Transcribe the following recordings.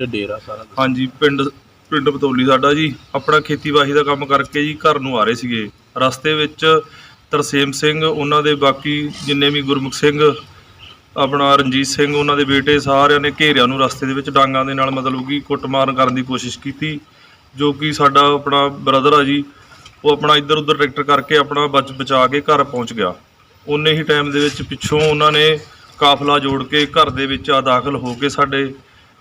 ਤੇ ਡੇਰਾ ਸਾਰਾ ਕੁਛ। ਹਾਂਜੀ, ਪਿੰਡ ਪਿੰਡ ਬਤੌਲੀ ਸਾਡਾ ਜੀ। ਆਪਣਾ ਖੇਤੀਬਾੜੀ ਦਾ ਕੰਮ ਕਰਕੇ ਜੀ ਘਰ ਨੂੰ ਆ ਰਹੇ ਸੀਗੇ। ਰਸਤੇ ਵਿੱਚ ਤਰਸੇਮ ਸਿੰਘ, ਉਹਨਾਂ ਦੇ ਬਾਕੀ ਜਿੰਨੇ ਵੀ ਗੁਰਮੁਖ ਸਿੰਘ, ਆਪਣਾ ਰਣਜੀਤ ਸਿੰਘ, ਉਹਨਾਂ ਦੇ ਬੇਟੇ ਸਾਰਿਆਂ ਨੇ ਘੇਰਿਆਂ ਨੂੰ ਰਸਤੇ ਦੇ ਵਿੱਚ ਡਾਂਗਾਂ ਦੇ ਨਾਲ ਮਤਲਬ ਕਿ ਕੁੱਟਮਾਰ ਕਰਨ ਦੀ ਕੋਸ਼ਿਸ਼ ਕੀਤੀ, ਜੋ ਕਿ ਸਾਡਾ ਆਪਣਾ ਬ੍ਰਦਰ ਆ ਜੀ, ਉਹ ਆਪਣਾ ਇੱਧਰ ਉੱਧਰ ਟਰੈਕਟਰ ਕਰਕੇ ਆਪਣਾ ਬਚ ਬਚਾ ਕੇ ਘਰ ਪਹੁੰਚ ਗਿਆ। ਉਨੇ ਹੀ ਟਾਈਮ ਦੇ ਵਿੱਚ ਪਿੱਛੋਂ ਉਹਨਾਂ ਨੇ ਕਾਫਲਾ ਜੋੜ ਕੇ ਘਰ ਦੇ ਵਿੱਚ ਆ ਦਾਖਲ ਹੋ ਕੇ ਸਾਡੇ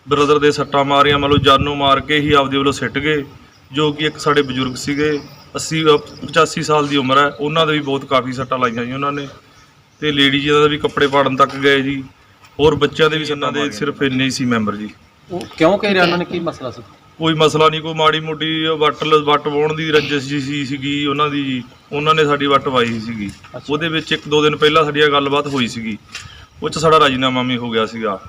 ਬ੍ਰਦਰ ਦੇ ਸੱਟਾਂ ਮਾਰੀਆਂ ਮਤਲਬ ਜਾਨੋਂ ਮਾਰ ਕੇ ਹੀ ਆਪਦੇ ਵੱਲੋਂ ਸਿੱਟ ਗਏ ਜੋ ਕਿ ਇੱਕ ਸਾਡੇ ਬਜ਼ੁਰਗ ਸੀਗੇ 80 ਅ, 85 ਸਾਲ ਦੀ ਉਮਰ ਹੈ ਉਹਨਾਂ ਦੇ ਵੀ ਬਹੁਤ ਕਾਫੀ ਸੱਟਾਂ ਲਾਈਆਂ ਜੀ ਉਹਨਾਂ ਨੇ। ਤੇ ਲੇਡੀ ਜੀ ਦਾ ਵੀ ਕੱਪੜੇ ਪਾੜਨ ਤੱਕ ਗਏ ਜੀ ਹੋਰ ਬੱਚਿਆਂ ਦੇ ਵੀ ਉਹਨਾਂ ਦੇ ਸਿਰਫ ਇੰਨੇ ਹੀ ਸੀ ਮੈਂਬਰ ਜੀ। ਉਹ ਕਿਉਂ ਕਹਿ ਰਿਹਾ ਉਹਨਾਂ ਨੇ ਕੀ ਮਸਲਾ ਸੀ? ਕੋਈ ਮਸਲਾ ਨਹੀਂ ਕੋਈ ਮਾੜੀ ਮੋਟੀ ਵੱਟ ਲ- ਵੱਟ ਵਾਉਣ ਦੀ ਰੰਜਿਸ਼ ਜੀ ਸੀ ਸੀਗੀ ਉਹਨਾਂ ਦੀ ਜੀ ਉਹਨਾਂ ਨੇ ਸਾਡੀ ਵੱਟ ਵਾਈ ਸੀਗੀ। ਉਹਦੇ ਵਿੱਚ ਇੱਕ ਦੋ ਦਿਨ ਪਹਿਲਾਂ ਸਾਡੀ ਇਹ ਗੱਲਬਾਤ ਹੋਈ ਸੀਗੀ ਉਹ 'ਚ ਸਾਡਾ ਰਾਜੀਨਾਮਾ ਵੀ ਹੋ ਗਿਆ ਸੀਗਾ।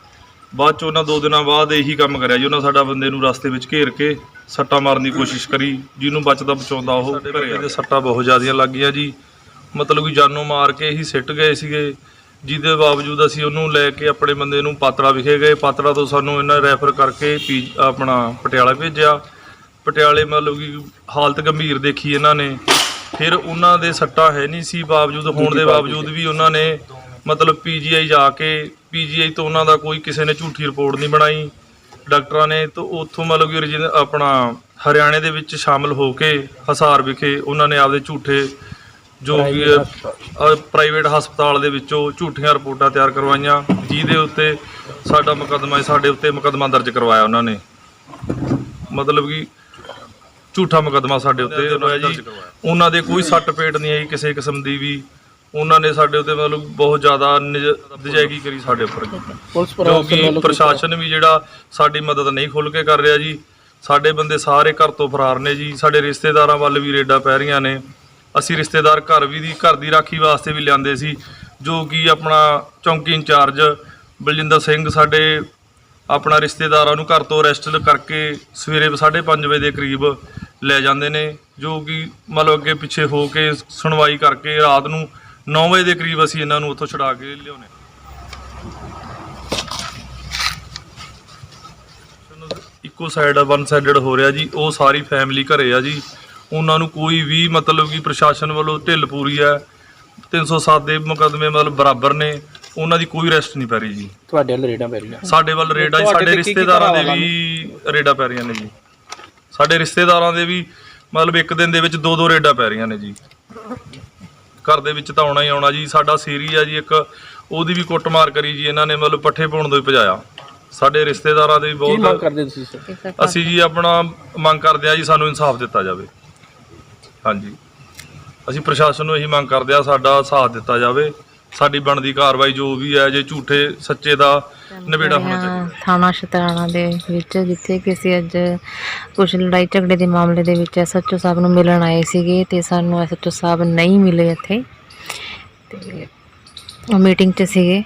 ਬਾਅਦ ਚ ਉਹਨਾਂ ਦੋ ਦਿਨਾਂ ਬਾਅਦ ਇਹੀ ਕੰਮ ਕਰਿਆ ਜੀ ਉਹਨਾਂ ਸਾਡਾ ਬੰਦੇ ਨੂੰ ਰਸਤੇ ਵਿੱਚ ਘੇਰ ਕੇ ਸੱਟਾਂ ਮਾਰਨ ਦੀ ਕੋਸ਼ਿਸ਼ ਕਰੀ। ਜਿਹਨੂੰ ਬਚਦਾ ਬਚਾਉਂਦਾ ਉਹ ਘਰੇ ਆ ਸੱਟਾਂ ਬਹੁਤ ਜ਼ਿਆਦੀਆਂ ਲੱਗੀਆਂ ਜੀ। ਮਤਲਬ ਕਿ ਜਾਨੋਂ ਮਾਰ ਕੇ ਹੀ ਸਿੱਟ ਗਏ ਸੀਗੇ। ਜਿਹਦੇ ਬਾਵਜੂਦ ਅਸੀਂ ਉਹਨੂੰ ਲੈ ਕੇ ਆਪਣੇ ਬੰਦੇ ਨੂੰ ਪਾਤੜਾ ਵਿਖੇ ਗਏ। ਪਾਤੜਾ ਤੋਂ ਸਾਨੂੰ ਇਹਨਾਂ ਰੈਫਰ ਕਰਕੇ ਪੀ ਆਪਣਾ ਪਟਿਆਲਾ ਭੇਜਿਆ। ਪਟਿਆਲੇ ਮਤਲਬ ਕਿ ਹਾਲਤ ਗੰਭੀਰ ਦੇਖੀ ਇਹਨਾਂ ਨੇ। ਫਿਰ ਉਹਨਾਂ ਦੇ ਸੱਟਾਂ ਹੈ ਨਹੀਂ ਸੀ ਬਾਵਜੂਦ ਹੋਣ ਦੇ ਬਾਵਜੂਦ ਵੀ ਉਹਨਾਂ ਨੇ ਮਤਲਬ ਪੀਜੀਆਈ ਜਾ ਕੇ ਪੀਜੀਆਈ ਤੋਂ ਉਹਨਾਂ ਦਾ ਕੋਈ ਕਿਸੇ ਨੇ ਝੂਠੀ ਰਿਪੋਰਟ ਨਹੀਂ ਬਣਾਈ ਡਾਕਟਰਾਂ ਨੇ ਤਾਂ ਉੱਥੋਂ ਮਤਲਬ ਕਿ origin- ਆਪਣਾ ਹਰਿਆਣੇ ਦੇ ਵਿੱਚ ਸ਼ਾਮਲ ਹੋ ਕੇ ਹਸਾਰ ਵਿਖੇ ਉਹਨਾਂ ਨੇ ਆਪਦੇ ਝੂਠੇ ਜੋ ਵੀ ਪ੍ਰਾਈਵੇਟ ਹਸਪਤਾਲ ਦੇ ਵਿੱਚੋਂ ਝੂਠੀਆਂ ਰਿਪੋਰਟਾਂ ਤਿਆਰ ਕਰਵਾਈਆਂ ਜਿਹਦੇ ਉੱਤੇ ਸਾਡਾ ਮੁਕੱਦਮਾ ਸਾਡੇ ਉੱਤੇ ਮੁਕੱਦਮਾ ਦਰਜ ਕਰਵਾਇਆ ਉਹਨਾਂ ਨੇ। ਮਤਲਬ ਕਿ ਝੂਠਾ ਮੁਕੱਦਮਾ ਸਾਡੇ ਉੱਤੇ ਉਹਨਾਂ ਦੇ ਕੋਈ ਸੱਟ ਪੇਟ ਨਹੀਂ ਆਈ ਕਿਸੇ ਕਿਸਮ ਦੀ ਵੀ ਉਹਨਾਂ ਨੇ ਸਾਡੇ ਉੱਤੇ ਮਤਲਬ ਬਹੁਤ ਜ਼ਿਆਦਾ ਨਜਾਇਗੀ ਕਰੀ ਸਾਡੇ ਉੱਪਰ। ਪੁਲਿਸ ਜੋ ਕਿ ਪ੍ਰਸ਼ਾਸਨ ਵੀ ਜਿਹੜਾ ਸਾਡੀ ਮਦਦ ਨਹੀਂ ਖੁੱਲ ਕੇ ਕਰ ਰਿਹਾ ਜੀ। ਸਾਡੇ ਬੰਦੇ ਸਾਰੇ ਘਰ ਤੋਂ ਫਰਾਰ ਨੇ ਜੀ। ਸਾਡੇ ਰਿਸ਼ਤੇਦਾਰਾਂ ਵੱਲ ਵੀ ਰੇਡਾਂ ਪੈ ਰਹੀਆਂ ਨੇ। ਅਸੀਂ ਰਿਸ਼ਤੇਦਾਰ ਘਰ ਵੀ ਦੀ ਘਰ ਦੀ ਰਾਖੀ ਵਾਸਤੇ ਵੀ ਲਿਆਂਦੇ ਸੀ ਜੋ ਕਿ ਆਪਣਾ ਚੌਂਕੀ ਇੰਚਾਰਜ ਬਲਜਿੰਦਰ ਸਿੰਘ ਸਾਡੇ ਆਪਣਾ ਰਿਸ਼ਤੇਦਾਰਾਂ ਨੂੰ ਘਰ ਤੋਂ ਅਰੈਸਟ ਕਰਕੇ ਸਵੇਰੇ 5:30 ਵਜੇ ਦੇ ਕਰੀਬ ਲੈ ਜਾਂਦੇ ਨੇ ਜੋ ਕਿ ਮਤਲਬ ਅੱਗੇ ਪਿੱਛੇ ਹੋ ਕੇ ਸੁਣਵਾਈ ਕਰਕੇ ਰਾਤ ਨੂੰ 9 ਵਜੇ ਦੇ ਕਰੀਬ ਅਸੀਂ ਇਹਨਾਂ ਨੂੰ ਉੱਥੋਂ ਛੁਡਾ ਕੇ ਲਿਆਉਨੇ ਇੱਕੋ ਸਾਈਡ ਵਨ ਸਾਈਡਡ ਹੋ ਰਿਹਾ ਜੀ। ਉਹ ਸਾਰੀ ਫੈਮਿਲੀ ਘਰੇ ਆ ਜੀ। ਉਹਨਾਂ ਨੂੰ ਕੋਈ ਵੀ ਮਤਲਬ ਕਿ ਪ੍ਰਸ਼ਾਸਨ ਵੱਲੋਂ ਢਿੱਲ ਪੂਰੀ ਹੈ 307 ਦੇ ਮੁਕੱਦਮੇ ਮਤਲਬ ਬਰਾਬਰ ਨੇ। ਉਹਨਾਂ ਦੀ ਕੋਈ ਰੈਸਟ ਨਹੀਂ ਪੈ ਰਹੀ ਜੀ। ਤੁਹਾਡੇ ਵੱਲ ਰੇਡਾਂ ਪੈ ਰਹੀਆਂ ਸਾਡੇ ਵੱਲ ਰੇਡ ਆ ਸਾਡੇ ਰਿਸ਼ਤੇਦਾਰਾਂ ਦੇ ਵੀ ਰੇਡਾਂ ਪੈ ਰਹੀਆਂ ਨੇ ਜੀ। ਸਾਡੇ ਰਿਸ਼ਤੇਦਾਰਾਂ ਦੇ ਵੀ ਮਤਲਬ ਇੱਕ ਦਿਨ ਦੇ ਵਿੱਚ ਦੋ ਦੋ ਰੇਡਾਂ ਪੈ ਰਹੀਆਂ ਨੇ ਜੀ। ਘਰ ਦੇ ਵਿੱਚ ਤਾਂ ਆਉਣਾ ਹੀ ਆਉਣਾ ਜੀ। ਸਾਡਾ ਸੀਰੀ ਆ ਜੀ ਇੱਕ ਉਹਦੀ ਵੀ ਕੁੱਟਮਾਰ ਕਰੀ ਜੀ ਇਹਨਾਂ ਨੇ ਮਤਲਬ ਪੱਠੇ ਪਾਉਣ ਤੋਂ ਹੀ ਭਜਾਇਆ। ਸਾਡੇ ਰਿਸ਼ਤੇਦਾਰਾਂ ਦੇ ਵੀ ਕੀ ਮੰਗ ਬਹੁਤ ਕਰਦੇ ਤੁਸੀਂ ਸਰ? ਅਸੀਂ ਜੀ ਆਪਣਾ ਮੰਗ ਕਰਦੇ ਆ ਜੀ ਸਾਨੂੰ ਇਨਸਾਫ ਦਿੱਤਾ ਜਾਵੇ। ਹਾਂਜੀ। ਅਸੀਂ ਪ੍ਰਸ਼ਾਸਨ ਨੂੰ ਇਹੀ ਮੰਗ ਕਰਦੇ ਆ ਸਾਡਾ ਸਾਥ ਦਿੱਤਾ ਜਾਵੇ। ਸਾਡੀ ਬਣਦੀ ਕਾਰਵਾਈ ਜੋ ਵੀ ਹੈ ਜੇ ਝੂਠੇ ਸੱਚੇ ਦਾ ਨਿਬੇੜਾ ਹੋਣਾ ਚਾਹੀਦਾ। ਥਾਣਾ ਸ਼ਤਰਾਣਾ ਦੇ ਵਿੱਚ ਜਿੱਥੇ ਕਿ ਅਸੀਂ ਅੱਜ ਕੁਝ ਲੜਾਈ ਝਗੜੇ ਦੇ ਮਾਮਲੇ ਦੇ ਵਿੱਚ ਐਸਐਚਓ ਸਾਹਿਬ ਨੂੰ ਮਿਲਣ ਆਏ ਸੀਗੇ ਤੇ ਸਾਨੂੰ ਐਸਐਚਓ ਸਾਹਿਬ ਨਹੀਂ ਮਿਲੇ ਇੱਥੇ। ਤੇ ਮੀਟਿੰਗ 'ਚ ਸੀਗੇ।